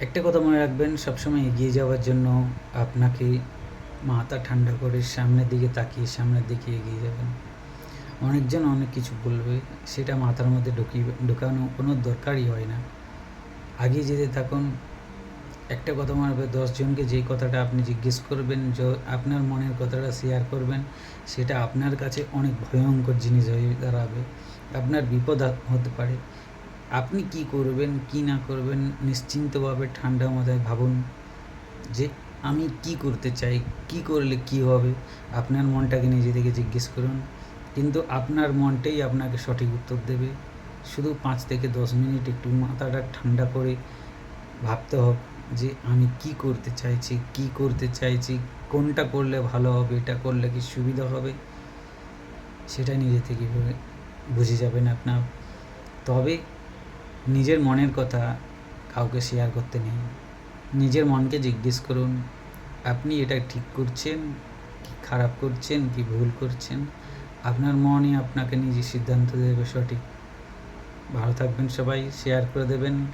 একটা কথা মনে রাখবেন, সবসময় এগিয়ে যাওয়ার জন্য আপনাকে মাথা ঠান্ডা করে সামনের দিকে তাকিয়ে সামনের দিকে এগিয়ে যাবেন। অনেকজন অনেক কিছু বলবে, সেটা মাথার মধ্যে ঢুকিয়ে ঢুকানো কোনো দরকারই হয় না। আগে যেতে থাকুন। একটা কথা রাখবে দশজনকে যেই কথাটা আপনি জিজ্ঞেস করবেন আপনার মনের কথাটা শেয়ার করবেন, সেটা আপনার কাছে অনেক ভয়ঙ্কর জিনিস হয়ে দাঁড়াবে। আপনার বিপদ হতে পারে। আপনি কি করবেন, কি না করবেন, নিশ্চিন্তভাবে ঠান্ডা মাথায় ভাবুন যে আমি কি করতে চাই, কি করলে কি হবে। আপনার মনটাকে নিজে থেকে জিজ্ঞেস করুন। কিন্তু আপনার মনটাই আপনাকে সঠিক উত্তর দেবে। শুধু পাঁচ থেকে দশ মিনিট একটু মাথাটা ঠান্ডা করে ভাবতে হবে যে আমি কি করতে চাইছি, কি করতে চাইছি, কোনটা করলে ভালো হবে, এটা করলে কি সুবিধা হবে, সেটা নিজে থেকে বুঝে যাবেন আপনার। তবে নিজের মনের কথা কাউকে শেয়ার করতে নেই। নিজের মনকে জিজ্ঞেস করুন, আপনি এটা ঠিক করছেন, কি খারাপ করছেন, কি ভুল করছেন? আপনার মনই আপনাকে নিজে সিদ্ধান্ত দেবে সঠিক। ভালো থাকবেন সবাই শেয়ার করে দেবেন।